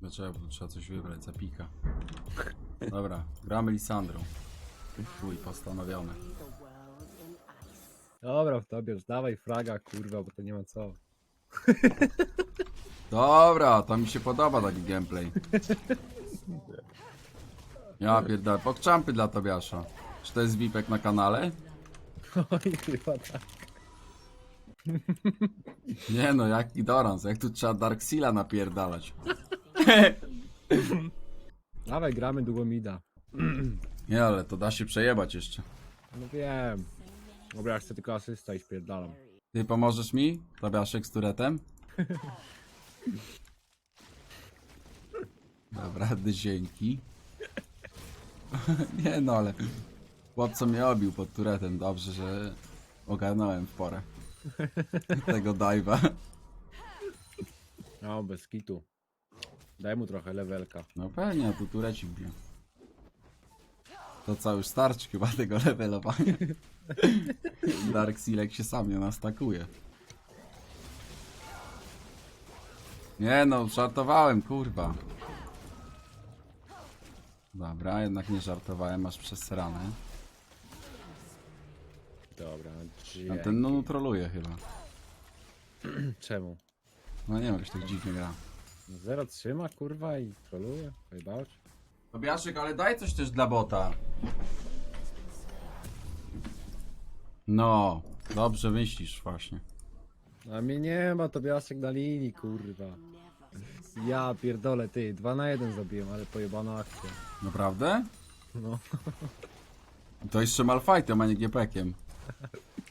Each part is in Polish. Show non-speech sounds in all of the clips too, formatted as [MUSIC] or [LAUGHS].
Dlaczego? Bo trzeba coś wybrać, zapika. Dobra, gramy Lisandrą. Chuj, postanowione. Dobra, Tobiasz, dawaj fraga, kurwa, bo to nie ma co. Dobra, to mi się podoba taki gameplay. Ja pierdolę, pokczampy dla Tobiasza. Czy to jest VIPek na kanale? Oj, chyba tak. Nie no, jaki dorans, jak tu trzeba Darkseala napierdalać. [LAUGHS] Dawaj, gramy długomida. [CLEARS THROAT] Nie, ale to da się przejebać jeszcze. No wiem. Dobra, ja chcę tylko asysta i spierdalam. Ty pomożesz mi, Tobiaszek z turetem? [LAUGHS] Dobra, dzięki. [LAUGHS] Nie no, ale chłopco mnie obił pod turetem. Dobrze, że ogarnąłem w porę tego dive'a. No, bez kitu. Daj mu trochę levelka. No pewnie, tu tureci bije. To już starczy chyba tego [LAUGHS] levelowania. [LAUGHS] Dark Silek się sam nie nastakuje. Nie no, żartowałem, kurwa. Dobra, jednak nie żartowałem, masz przesrane. Dobra, A dzięki. ten no troluje chyba. [CLEARS THROAT] Czemu? No nie wiem, jakoś tak dziwnie gra. Zero trzyma, kurwa, i troluje? Pojebałeś? Tobiaszek, ale daj coś też dla bota. No, dobrze myślisz właśnie. A mnie nie ma, Tobiaszek na linii, kurwa. Ja pierdolę, ty, dwa na jeden zrobiłem, ale pojebana akcja. Naprawdę? No. To jeszcze Malfightem, a nie GP-kiem.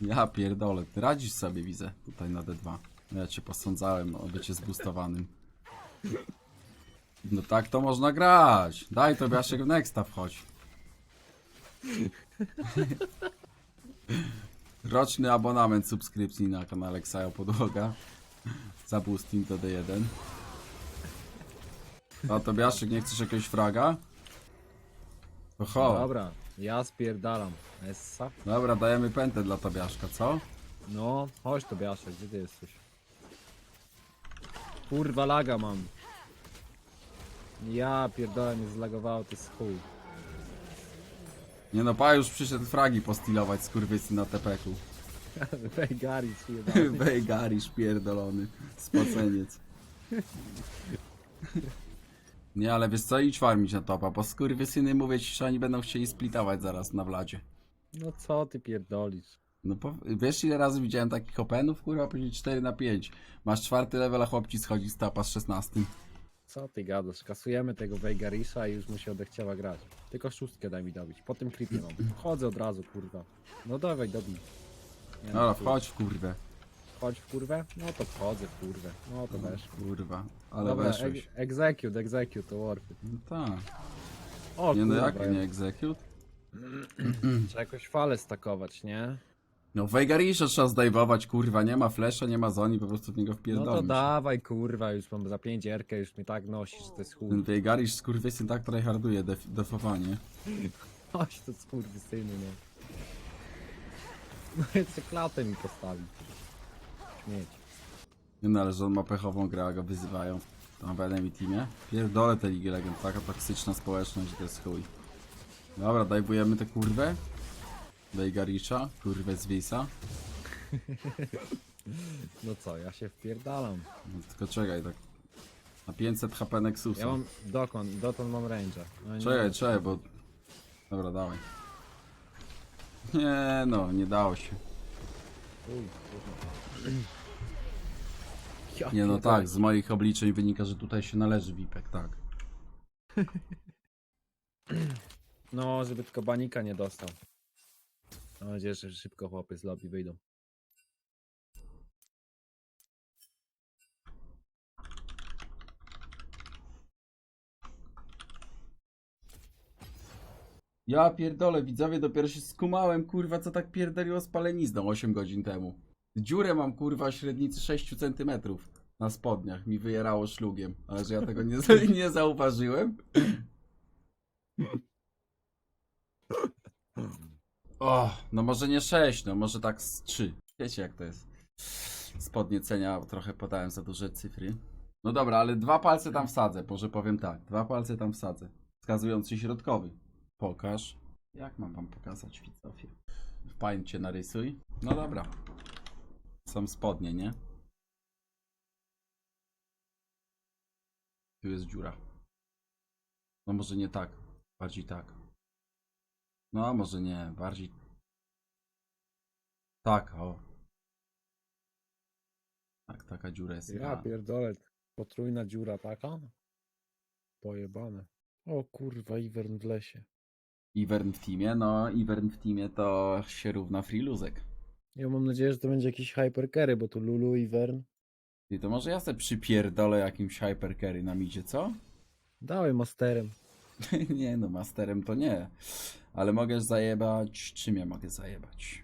Ja pierdolę, ty radzisz sobie, widzę, tutaj na D2. Ja cię posądzałem o bycie zbustowanym. No tak to można grać. Daj Tobiaszek w Nexta wchodź. Roczny abonament subskrypcji na kanale Ksajo Podłoga. Za boosting do D1. A Tobiaszek, nie chcesz jakiegoś fraga? Oho. Dobra, ja spierdalam. Essa? Dobra, dajemy pętę dla Tobiaszka, co? No, chodź Tobiaszek, gdzie ty jesteś? Kurwa laga mam. Ja pierdolę, mnie zlagowało, to jest chuj. Nie no, pa już przyszedł fragi postilować skurwysy na tepeku. [LAUGHS] Wejgari przyjebany. [LAUGHS] Wejgarisz pierdolony, spoceniec. [LAUGHS] Nie, ale wiesz co, idź farmić na topa, bo skurwysyny mówię ci, że oni będą chcieli splitować zaraz na wladzie. No co ty pierdolisz? No po, wiesz ile razy widziałem takich openów? Kurwa, później 4 na 5. Masz czwarty level, a chłop ci schodzi z topa z 16. Co ty gadasz? Kasujemy tego Veigarisza i już mu się odechciała grać. Tylko szóstkę daj mi dobić. Po tym creepie mam. Chodzę od razu, kurwa. No dawaj, dobij. Nie, Dobra, tu- wchodź w kurwę. Wchodź w kurwę? No to wchodzę w kurwę. No to wesz. Kurwa, ale Dobra, weszłeś. ex- execute, execute, to it. No tak. O Nie no, kurwa, jak nie execute? [CLEARS THROAT] trzeba jakoś falę stakować, nie? No Veigarisza trzeba zdajwować, kurwa, nie ma flesza, nie ma zoni, po prostu w niego No to dawaj, kurwa, już mam za pięć erkę, już mnie tak nosi, że to jest chuj. Ten Veigarisz skurwysyn tak tryharduje def defowanie. [LAUGHS] Chodź to skurwysyny, no. No [LAUGHS] jeszcze klatę mi postawi. Śmieć. Nie no, ale że on ma pechową grę, a go wyzywają tam w enemy teamie. Pierdolę te Ligi Legend, taka toksyczna społeczność, że to jest chuj. Dobra, dajwujemy tę kurwę. Veigarisza, kurwę z Wisa. [LAUGHS] No co, ja się wpierdalam. No, tylko czekaj, tak. Na 500 HP Nexusa. Ja mam dokąd, dotąd mam range'a. No, nie Czekaj, wiem, czekaj, bo... Dobra, dawaj. Nie no, nie dało się. Uj, kurwa. [CLEARS THROAT] Ja Nie no pierdolę. tak, z moich obliczeń wynika, że tutaj się należy Wipek, tak. [CLEARS THROAT] No, żeby tylko banika nie dostał. Mam nadzieję, że szybko chłopy z lobby wyjdą. Ja pierdolę, widzowie, dopiero się skumałem, kurwa, co tak pierdoliło spalenizną 8 godzin temu. Dziurę mam, kurwa, średnicy 6 cm na spodniach, mi wyjerało szlugiem, ale że ja tego nie, [LAUGHS] nie zauważyłem. [LAUGHS] O, no może nie 6, no może tak z 3. Wiecie jak to jest. Spodnie cenia, trochę podałem za duże cyfry. No dobra, ale dwa palce tam wsadzę, może powiem tak. Dwa palce tam wsadzę. Wskazujący środkowy. Pokaż. Jak mam wam pokazać widzowie? W pańcie narysuj. No dobra. Są spodnie, nie? Tu jest dziura. No może nie tak. Bardziej tak. No może nie, bardziej... Tak, o. Tak, taka dziura jest. Ja pierdolę. Potrójna dziura taka? Pojebane. O kurwa, Ivern w lesie. Ivern w teamie, no Ivern w teamie to się równa freeluzek. Ja mam nadzieję, że to będzie jakiś hypercarry, bo tu Lulu, Ivern. Ty to może ja sobie przypierdolę jakimś hypercarry na midzie, co? Dawaj masterem. [LAUGHS] nie no, masterem to nie. Ale mogę zajebać... Czym ja mogę zajebać?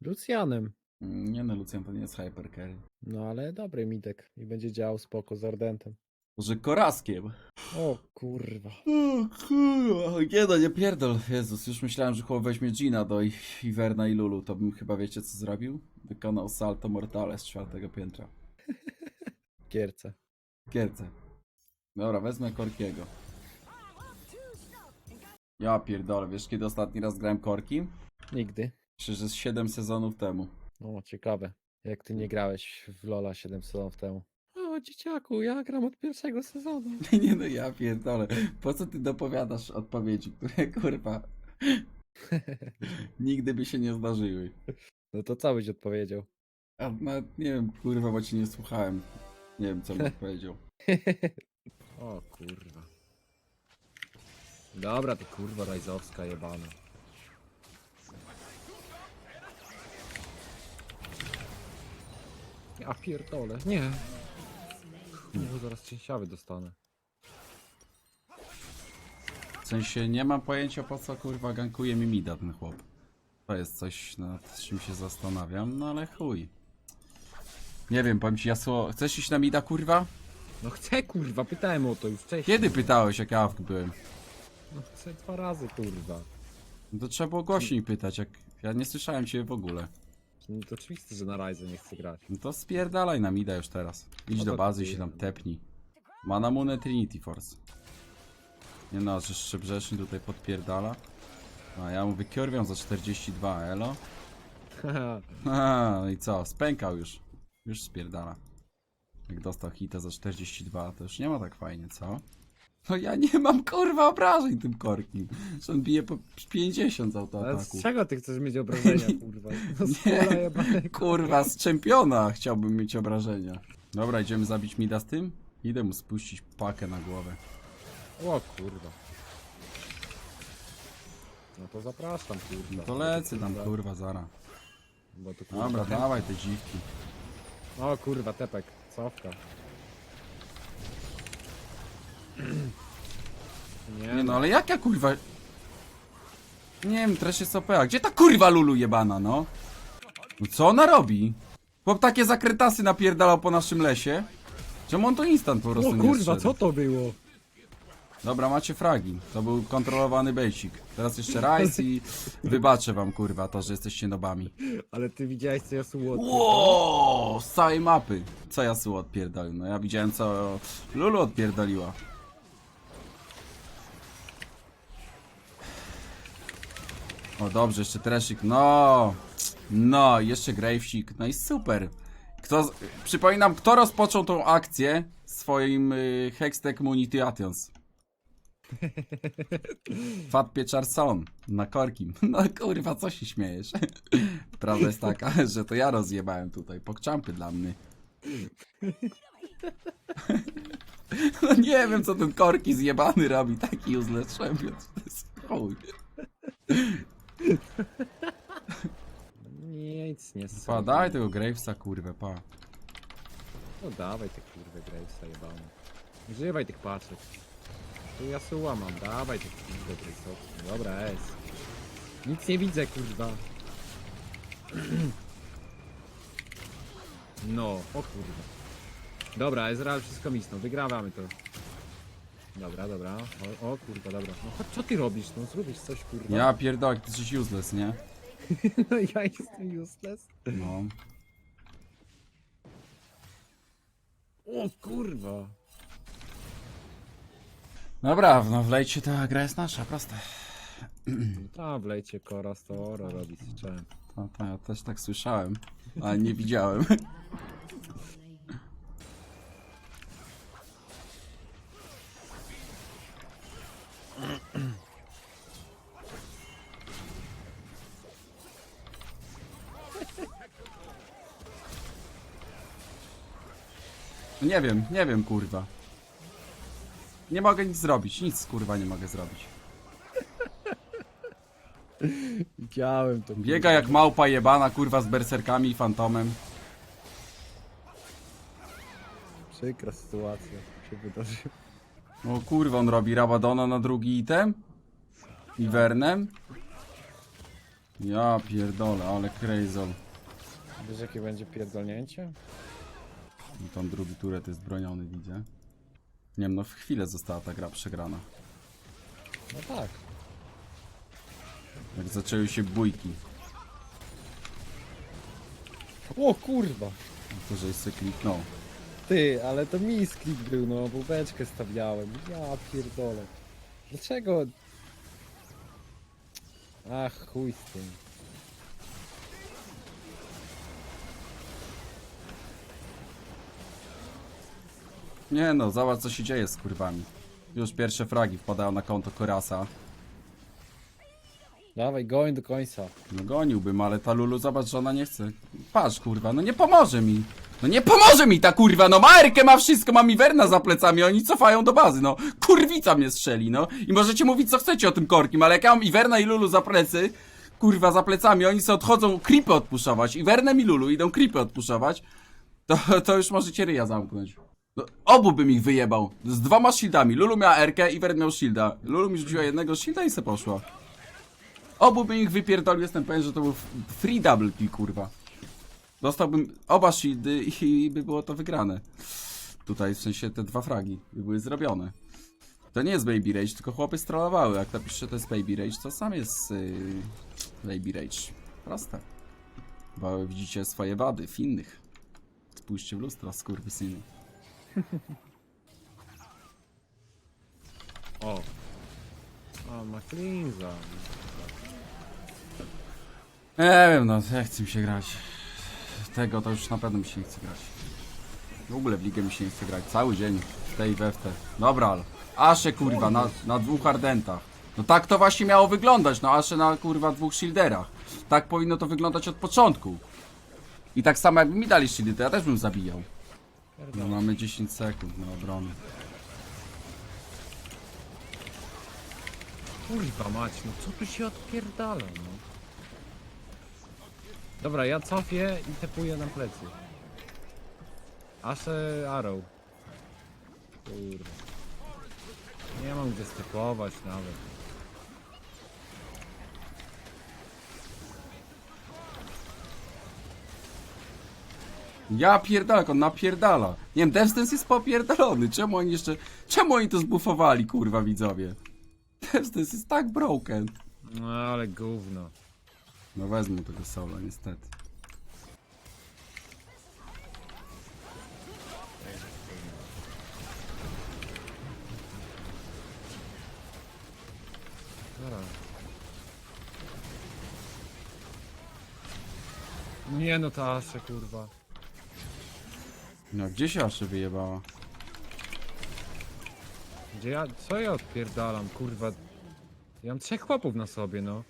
Lucianem. Mm, Nie no, Lucian to nie jest hypercarry. No ale dobry midek. I będzie działał spoko z Ardentem. Może koraskiem? O kurwa. O kurwa, nie no, nie pierdol. Jezus, już myślałem, że chłop weźmie Gina do Iverna i Lulu. To bym chyba, wiecie co zrobił? Wykonał salto mortale z czwartego piętra. [LAUGHS] Gierce. Kierce. Dobra, wezmę Korkiego. Ja pierdolę, wiesz kiedy ostatni raz grałem Korki? Nigdy. Że z 7 sezonów temu. O, ciekawe. Jak ty nie grałeś w Lola 7 sezonów temu. O, dzieciaku, ja gram od pierwszego sezonu. [LAUGHS] Nie no, ja pierdolę. Po co ty dopowiadasz odpowiedzi, które kurwa [LAUGHS] nigdy by się nie zdarzyły? No to co byś odpowiedział? A nawet nie wiem, kurwa, bo cię nie słuchałem. Nie wiem, co bym [LAUGHS] odpowiedział. O kurwa. Dobra, ty kurwa rajzowska jebana. Ja pierdolę, nie. No, zaraz cięciawy dostanę. W sensie nie mam pojęcia po co kurwa gankuje mi mida ten chłop. To jest coś nad czym się zastanawiam, no ale chuj. Nie wiem, powiem ci jasło, chcesz iść na mida kurwa? No chcę kurwa, pytałem o to już wcześniej. Kiedy pytałeś jak ja byłem? No chcę dwa razy kurwa. No to trzeba było głośniej pytać, jak ja nie słyszałem cię w ogóle. No to oczywiste, że na Ryze nie chcę grać. No to spierdalaj na mida już teraz. Idź No do bazy i się tam tepnij. Manamunę Trinity Force. Nie no, że Szczebrzeszyn tutaj podpierdala. A ja mu wykiorwiam za 42, elo. [LAUGHS] A, no i co? Spękał już. Już spierdala. Jak dostał hita za 42, to już nie ma tak fajnie, co? No ja nie mam kurwa obrażeń tym korkiem. Że on bije po 50 z Ale autoataku. z czego ty chcesz mieć obrażenia [LAUGHS] kurwa? No z Nie. pola jebanego. Kurwa, z czempiona chciałbym mieć obrażenia. Dobra, idziemy zabić Mida z tym? Idę mu spuścić pakę na głowę. O kurwa. No to zapraszam kurwa. No to lecę tam, kurwa, zara. Bo to, kurwa, Dobra, dawaj te dziwki. O kurwa, tepek, cofka. Nie, no, ale jaka kurwa... Nie wiem, też jest OP. A gdzie ta kurwa Lulu jebana, no? No co ona robi? Chłop takie zakretasy napierdalał po naszym lesie. Czemu on to instant po prostu O nie kurwa, co to było? Dobra, macie fragi. To był kontrolowany basic. Teraz jeszcze Rice i wybaczę wam kurwa to, że jesteście nobami. Ale ty widziałeś co ja słodko. Wow, z całej mapy. Co Yasuo odpierdolił? No ja widziałem co Lulu odpierdoliła. O dobrze, jeszcze Treszyk. No. No, jeszcze Gravesik. No i super. Kto, przypominam, kto rozpoczął tą akcję swoim y, Hextech Munitiations. [LAUGHS] Fat Pieczarson na korkim. [LAUGHS] No kurwa, co się śmiejesz? [LAUGHS] Prawda jest taka, że to ja rozjebałem tutaj. Pokczampy dla mnie. No nie wiem, co ten korki zjebany robi. Taki useless champion. To jest chuj. Nic nie Pa, sądzę. daj tego Gravesa, kurwę, pa. No dawaj te kurwy Gravesa jebane. Używaj tych paczek. Tu ja suła mam, dawaj te kurwy Gravesa. Dobra, jest. Nic nie widzę kurwa. [CLEARS THROAT] No, o kurwa. Dobra, Ezreal wszystko misnął, wygrawamy to. Dobra, dobra. O, o kurwa, dobra. No chodź, co ty robisz? No zrobisz coś kurwa. Ja pierdolę, ty jesteś useless, nie? [LAUGHS] No ja jestem useless. No. O kurwa. Dobra, no wlejcie, ta gra jest nasza, proste. Tam wlejcie koraz, to oro robi z czym. To, to ja też tak słyszałem, ale nie widziałem. [LAUGHS] Nie wiem, nie wiem, kurwa. Nie mogę nic zrobić, nic kurwa nie mogę zrobić. Widziałem to. Biega jak małpa jebana, kurwa, z berserkami i fantomem. Przykra sytuacja się wydarzyła. O kurwa, on robi Rabadona na drugi item? Ivernem? Ja pierdolę, ale crazy. Wiesz jakie będzie pierdolnięcie? I tam drugi turet jest broniony, widzę. Nie wiem, no w chwilę została ta gra przegrana. No tak. Jak zaczęły się bójki. O kurwa. To, żeś se kliknął. Ty, ale to misklik był, no, bubeczkę stawiałem. Ja pierdolę. Dlaczego? Ach, chuj z tym. Nie no, zobacz co się dzieje z kurwami. Już pierwsze fragi wpadają na konto Korasa. Dawaj, goń do końca. No goniłbym, ale ta Lulu, zobacz, że ona nie chce. Patrz, kurwa, no nie pomoże mi. No nie pomoże mi ta kurwa, no ma Erkę, ma wszystko, ma Miverna za plecami, oni cofają do bazy, no. Kurwica mnie strzeli, no. I możecie mówić co chcecie o tym korkim, ale jak ja mam Iverna i Lulu za plecy, kurwa, za plecami, oni sobie odchodzą creepy odpuszować. Ivernem i Lulu idą creepy odpuszować, to, to już możecie ryja zamknąć. No, obu bym ich wyjebał. Z dwoma shieldami. Lulu miała Erkę, Ivern miał shielda. Lulu mi rzuciła jednego shielda i se poszła. Obu bym ich wypierdolił, jestem pewien, że to był free double kill, kurwa. Dostałbym oba shieldy i by było to wygrane. Tutaj, w sensie te dwa fragi by były zrobione. To nie jest Baby Rage, tylko chłopy strollowały. Jak napiszę, to jest Baby Rage, to sam jest yy, Baby Rage. Proste. Bo widzicie swoje wady w innych. Spójrzcie w lustro, skurwysyny. [LAUGHS] O. O, ma cleansa. Nie wiem, no, jak chce mi się grać. Tego to już na pewno mi się nie chce grać. W ogóle w ligę mi się nie chce grać. Cały dzień w tej i we w te. Dobra, ale. Asze kurwa, na, na dwóch ardentach. No tak to właśnie miało wyglądać, no asze na kurwa dwóch shielderach. Tak powinno to wyglądać od początku. I tak samo jakby mi dali shieldy, to ja też bym zabijał. No, mamy 10 sekund na obronę. Kurwa mać, no co tu się odpierdala, no? Dobra, ja cofię i tepuję na plecy. Asze Arrow. Kurwa. Nie mam gdzie stepować nawet. Ja pierdolę, on napierdala. Nie wiem, Devstance jest popierdolony. Czemu oni jeszcze... Czemu oni to zbufowali, kurwa, widzowie? Devstance jest tak broken. No ale gówno. No wezmę tego solo, niestety. Dobra. Nie no ta Asze kurwa. No, gdzie się aż wyjebała? Gdzie ja, co ja odpierdalam, kurwa? Ja mam trzech chłopów na sobie, no.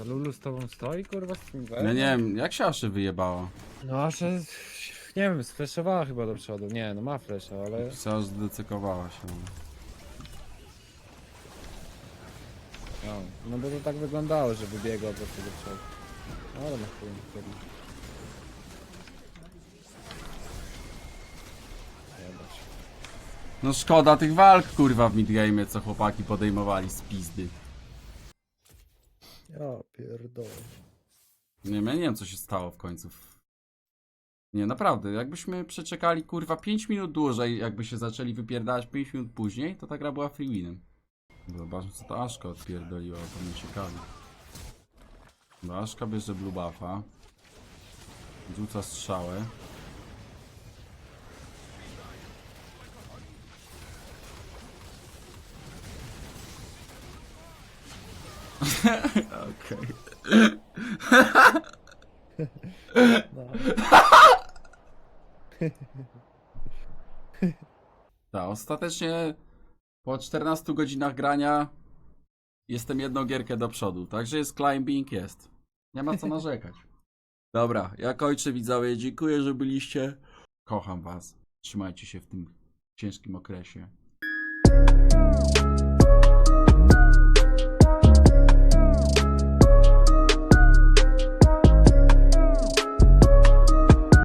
Ta Lulu z tobą stoi, kurwa, z tym No nie wiem, jak się aż wyjebała? No aż, nie wiem, sfleszowała chyba do przodu. Nie, no ma flesza, ale... Aż zdecykowała się. No, no bo to tak wyglądało, że wybiegła po prostu do przodu. Ale na chuj, wtedy. Jebać. No szkoda tych walk, kurwa, w midgame, co chłopaki podejmowali z pizdy. Ja pierdolę. Nie wiem, ja nie wiem, co się stało w końcu. Nie, naprawdę, jakbyśmy przeczekali, kurwa, 5 minut dłużej, jakby się zaczęli wypierdalać 5 minut później, to ta gra była free winem. Zobaczmy, co to Aszka odpierdoliła, to mnie ciekawi. Blaszka bierze blue buffa. Rzuca strzałę. [LAUGHS] Okej. No. Ostatecznie po 14 godzinach grania jestem jedną gierkę do przodu. Także jest climbing, jest. Nie ma co narzekać. Dobra, ja kończę widzowie. Dziękuję, że byliście. Kocham was. Trzymajcie się w tym ciężkim okresie.